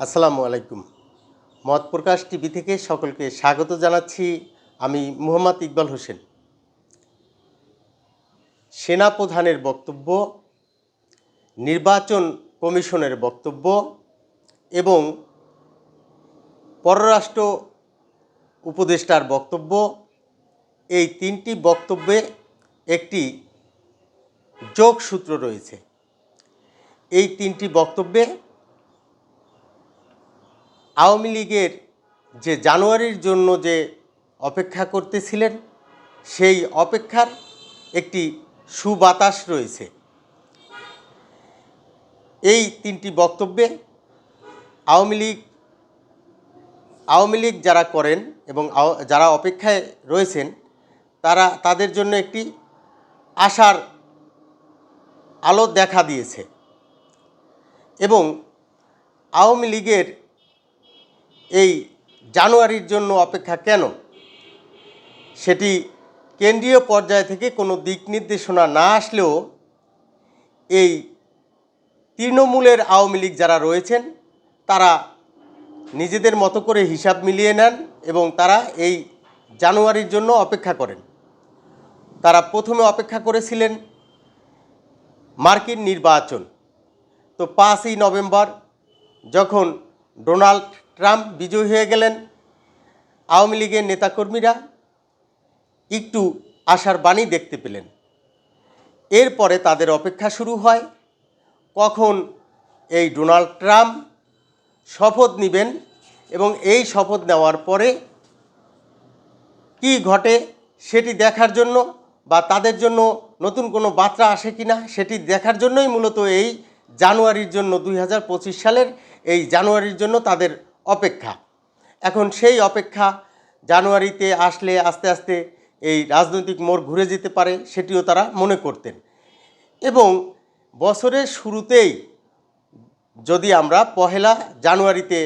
আসসালামু আলাইকুম। মত প্রকাশ টিভি থেকে সকলকে স্বাগত জানাচ্ছি আমি মুহাম্মদ ইকবাল হোসেন। সেনাপ্রধানের বক্তব্য, নির্বাচন কমিশনের বক্তব্য এবং পররাষ্ট্র উপদেষ্টার বক্তব্য, এই তিনটি বক্তব্যে একটি যোগসূত্র রয়েছে। এই তিনটি বক্তব্যে আওয়ামী লীগের যে জানুয়ারির জন্য যে অপেক্ষা করতেছিলেন, সেই অপেক্ষার একটি সুবাতাস রয়েছে। এই তিনটি বক্তব্যে আওয়ামী লীগ আওয়ামী লীগ যারা করেন এবং যারা অপেক্ষায় রয়েছেন, তারা, তাদের জন্য একটি আশার আলো দেখা দিয়েছে। এবং আওয়ামী লীগের এই জানুয়ারির জন্য অপেক্ষা কেন? সেটি কেন্দ্রীয় পর্যায় থেকে কোনো দিক নির্দেশনা না আসলেও এই তৃণমূলের আওয়ামী লীগ যারা রয়েছেন, তারা নিজেদের মতো করে হিসাব মিলিয়ে নেন এবং তারা এই জানুয়ারির জন্য অপেক্ষা করেন। তারা প্রথমে অপেক্ষা করেছিলেন মার্কিন নির্বাচন। তো পাঁচই নভেম্বর যখন ডোনাল্ড ট্রাম্প বিজয়ী হয়ে গেলেন। আওয়ামী লীগের নেতাকর্মীরা একটু আশার বাণী দেখতে পেলেন। এরপরে তাদের অপেক্ষা শুরু হয়, কখন এই ডোনাল্ড ট্রাম্প শপথ নেবেন এবং এই শপথ নেওয়ার পরে কি ঘটে সেটি দেখার জন্য বা তাদের জন্য নতুন কোনো বার্তা আসে কিনা সেটি দেখার জন্যই মূলত এই জানুয়ারির জন্য দু হাজার পঁচিশ সালের এই জানুয়ারির জন্য তাদের অপেক্ষা। এখন সেই অপেক্ষা জানুয়ারিতে আসলে আস্তে আস্তে এই রাজনৈতিক মোড় ঘুরে যেতে পারে সেটিও তারা মনে করতেন। এবং বছরের শুরুতেই যদি আমরা পহেলা জানুয়ারিতে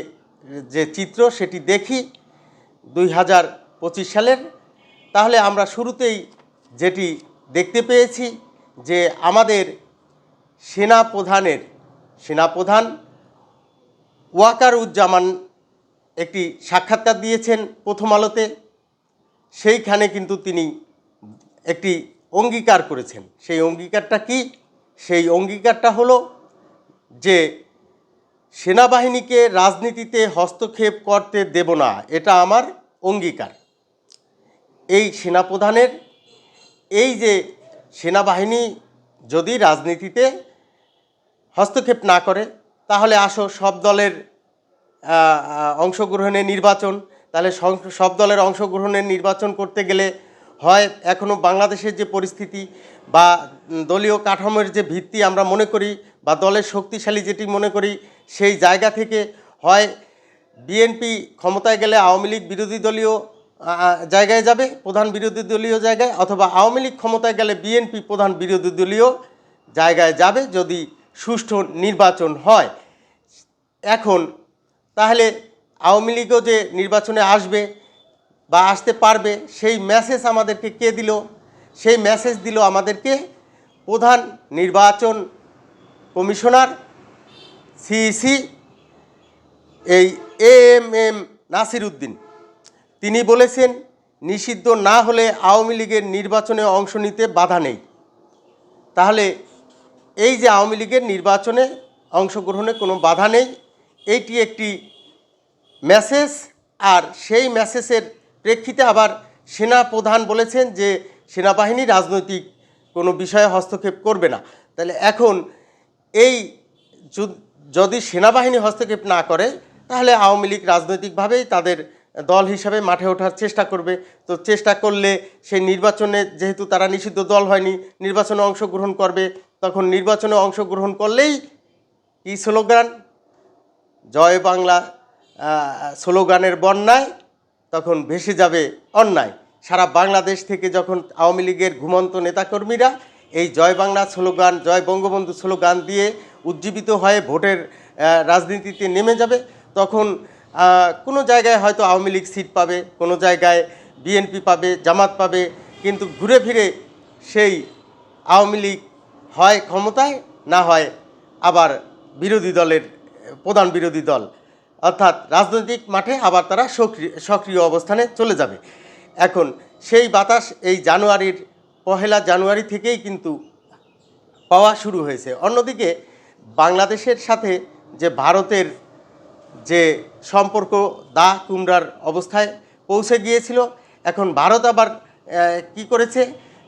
যে চিত্র সেটি দেখি দুই হাজার পঁচিশ সালের, তাহলে আমরা শুরুতেই যেটি দেখতে পেয়েছি যে আমাদের সেনা প্রধানের সেনাপ্রধান ওয়াকার উজ্জামান একটি সাক্ষাৎকার দিয়েছেন প্রথম আলোতে। সেইখানে কিন্তু তিনি একটি অঙ্গীকার করেছেন। সেই অঙ্গীকারটা কি? সেই অঙ্গীকারটা হলো যে সেনাবাহিনীকে রাজনীতিতে হস্তক্ষেপ করতে দেব না, এটা আমার অঙ্গীকার। এই সেনাপ্রধানের, এই যে সেনাবাহিনী যদি রাজনীতিতে হস্তক্ষেপ না করে, তাহলে আসো সব দলের অংশগ্রহণের নির্বাচন। তাহলে সব দলের অংশগ্রহণের নির্বাচন করতে গেলে হয় এখনও বাংলাদেশের যে পরিস্থিতি বা দলীয় কাঠামোর যে ভিত্তি আমরা মনে করি বা দলের শক্তিশালী যেটি মনে করি সেই জায়গা থেকে হয় বিএনপি ক্ষমতায় গেলে আওয়ামী লীগ বিরোধী দলীয় জায়গায় যাবে, প্রধান বিরোধী দলীয় জায়গায়, অথবা আওয়ামী লীগ ক্ষমতায় গেলে বিএনপি প্রধান বিরোধী দলীয় জায়গায় যাবে যদি সুষ্ঠু নির্বাচন হয়। এখন তাহলে আওয়ামী লীগও যে নির্বাচনে আসবে বা আসতে পারবে, সেই মেসেজ আমাদেরকে কে দিল? সেই মেসেজ দিল আমাদেরকে প্রধান নির্বাচন কমিশনার সিইসি এই এম এম নাসির উদ্দিন তিনি বলেছেন, নিষিদ্ধ না হলে আওয়ামী লীগের নির্বাচনে অংশ নিতে বাধা নেই। তাহলে এই যে আওয়ামী লীগের নির্বাচনে অংশগ্রহণে কোনো বাধা নেই এইটি একটি মেসেজ আর সেই মেসেজের প্রেক্ষিতে আবার সেনা প্রধান বলেছেন যে সেনাবাহিনী রাজনৈতিক কোনো বিষয়ে হস্তক্ষেপ করবে না। তাহলে এখন এই যুদ- যদি সেনাবাহিনী হস্তক্ষেপ না করে, তাহলে আওয়ামী লীগ রাজনৈতিকভাবেই তাদের দল হিসাবে মাঠে ওঠার চেষ্টা করবে। তো চেষ্টা করলে সেই নির্বাচনে যেহেতু তারা নিষিদ্ধ দল হয়নি, নির্বাচনে অংশগ্রহণ করবে, তখন নির্বাচনে অংশগ্রহণ করলেই কী স্লোগান? জয় বাংলা স্লোগানের বন্যায় তখন ভেসে যাবে অন্যায়। সারা বাংলাদেশ থেকে যখন আওয়ামী লীগের ঘুমন্ত নেতাকর্মীরা এই জয় বাংলা স্লোগান, জয় বঙ্গবন্ধু স্লোগান দিয়ে উজ্জীবিত হয়ে ভোটের রাজনীতিতে নেমে যাবে, তখন কোনো জায়গায় হয়তো আওয়ামী লীগ সিট পাবে, কোনো জায়গায় বিএনপি পাবে, জামাত পাবে, কিন্তু ঘুরে ফিরে সেই আওয়ামী লীগ হয় ক্ষমতায়, না হয় আবার বিরোধী দলের প্রধান বিরোধী দল। অর্থাৎ রাজনৈতিক মাঠে আবার তারা সক্রিয় সক্রিয় অবস্থানে চলে যাবে। এখন সেই বাতাস এই জানুয়ারির, পহেলা জানুয়ারি থেকেই কিন্তু পাওয়া শুরু হয়েছে। অন্যদিকে বাংলাদেশের সাথে যে ভারতের যে সম্পর্ক, দা কুমড়ার অবস্থায় পৌঁছে গিয়েছিল, এখন ভারত আবার কি করেছে?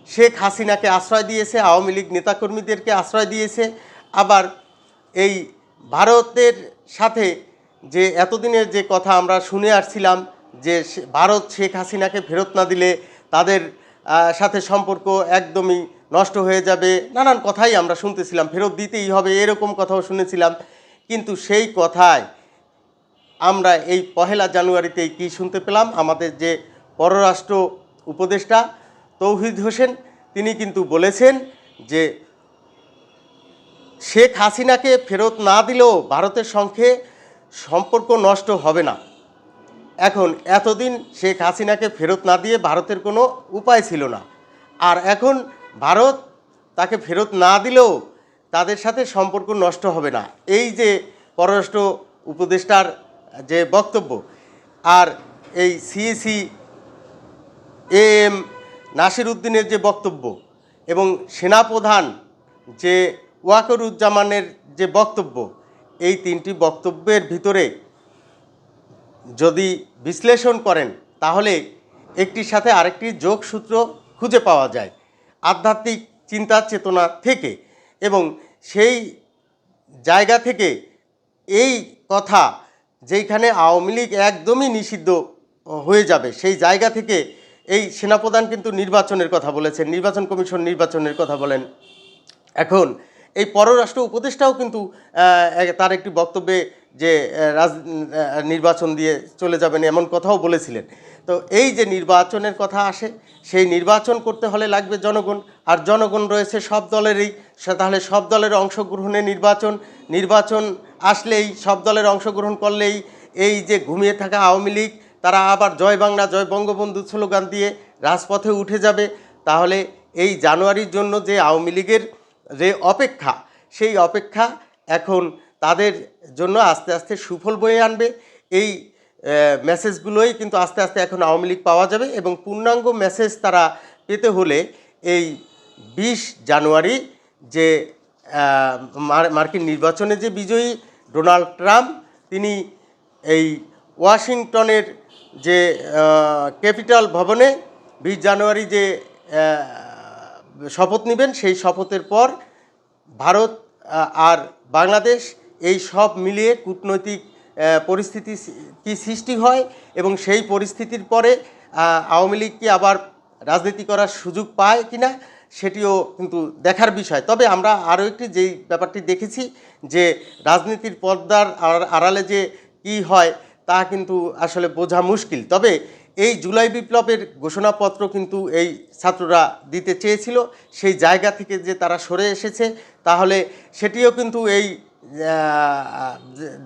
শেখ হাসিনাকে আশ্রয় দিয়েছে, আওয়ামী লীগ নেতাকর্মীদেরকে আশ্রয় দিয়েছে, আবার এই ভারতের সাথে যে এতদিনের যে কথা আমরা শুনে আসছিলাম যে ভারত শেখ হাসিনাকে ফেরত না দিলে তাদের সাথে সম্পর্ক একদমই নষ্ট হয়ে যাবে। নানান কথাই আমরা শুনতেছিলাম, ফেরত দিতেই হবে এরকম কথাও শুনেছিলাম। কিন্তু সেই কথায় আমরা এই পহেলা জানুয়ারিতেই কি শুনতে পেলাম? আমাদের যে পররাষ্ট্র উপদেষ্টা তৌহিদ হোসেন, তিনি কিন্তু বলেছেন যে শেখ হাসিনাকে ফেরত না দিলেও ভারতের সঙ্গে সম্পর্ক নষ্ট হবে না। এখন এতদিন শেখ হাসিনাকে ফেরত না দিয়ে ভারতের কোনো উপায় ছিল না। আর এখন ভারত তাকে ফেরত না দিলেও তাদের সাথে সম্পর্ক নষ্ট হবে না। এই যে পররাষ্ট্র উপদেষ্টার যে বক্তব্য আর এই সিএসি এ এম নাসির উদ্দিনের যে বক্তব্য এবং সেনাপ্রধান যে ওয়াকরুজ্জামানের যে বক্তব্য, এই তিনটি বক্তব্যের ভিতরে যদি বিশ্লেষণ করেন, তাহলে একটির সাথে আরেকটি যোগসূত্র খুঁজে পাওয়া যায়। আধ্যাত্মিক চিন্তা চেতনা থেকে এবং সেই জায়গা থেকে এই কথা যেইখানে আওয়ামী লীগ একদমই নিষিদ্ধ হয়ে যাবে, সেই জায়গা থেকে এই সেনাপ্রধান কিন্তু নির্বাচনের কথা বলেছেন, নির্বাচন কমিশন নির্বাচনের কথা বলেন। এখন এই পররাষ্ট্র উপদেষ্টাও কিন্তু তার একটি বক্তব্যে যে রাজ নির্বাচন দিয়ে চলে যাবেন এমন কথাও বলেছিলেন। তো এই যে নির্বাচনের কথা আসে, সেই নির্বাচন করতে হলে লাগবে জনগণ, আর জনগণ রয়েছে সব দলেরই তাহলে সব দলের অংশগ্রহণে নির্বাচন নির্বাচন আসলেই সব দলের অংশগ্রহণ করলেই এই যে ঘুমিয়ে থাকা আওয়ামী লীগ, তারা আবার জয় বাংলা, জয় বঙ্গবন্ধু স্লোগান দিয়ে রাজপথে উঠে যাবে। তাহলে এই জানুয়ারির জন্য যে আওয়ামী লীগের যে অপেক্ষা, সেই অপেক্ষা এখন তাদের জন্য আস্তে আস্তে সুফল বয়ে আনবে। এই মেসেজগুলোই কিন্তু আস্তে আস্তে এখন আওয়ামী লীগ পাওয়া যাবে এবং পূর্ণাঙ্গ মেসেজ তারা পেতে হলে এই বিশ জানুয়ারি যে মার্কিন নির্বাচনে যে বিজয়ী ডোনাল্ড ট্রাম্প, তিনি এই ওয়াশিংটনের যে ক্যাপিটাল ভবনে বিশ জানুয়ারি যে শপথ নেবেন, সেই শপথের পর ভারত আর বাংলাদেশ এই সব মিলিয়ে কূটনৈতিক পরিস্থিতি কি সৃষ্টি হয় এবং সেই পরিস্থিতির পরে আওয়ামী লীগ কি আবার রাজনীতি করার সুযোগ পায় কি না সেটিও কিন্তু দেখার বিষয়। তবে আমরা আরও একটি যেই ব্যাপারটি দেখেছি যে রাজনীতির পর্দার আড়- আড়ালে যে কি হয় তা কিন্তু আসলে বোঝা মুশকিল। তবে এই জুলাই বিপ্লবের ঘোষণাপত্র কিন্তু এই ছাত্ররা দিতে চেয়েছিল। সেই জায়গা থেকে যে তারা সরে এসেছে, তাহলে সেটিও কিন্তু এই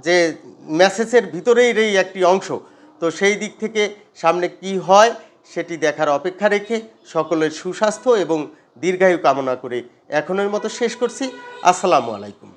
যে- মেসেজের ভিতরেই একটি অংশ। তো সেই দিক থেকে সামনে কি হয়, সেটি দেখার অপেক্ষা রেখে সকলের সুস্বাস্থ্য এবং দীর্ঘায়ু কামনা করে এখনের মতো শেষ করছি। আসসালামু আলাইকুম।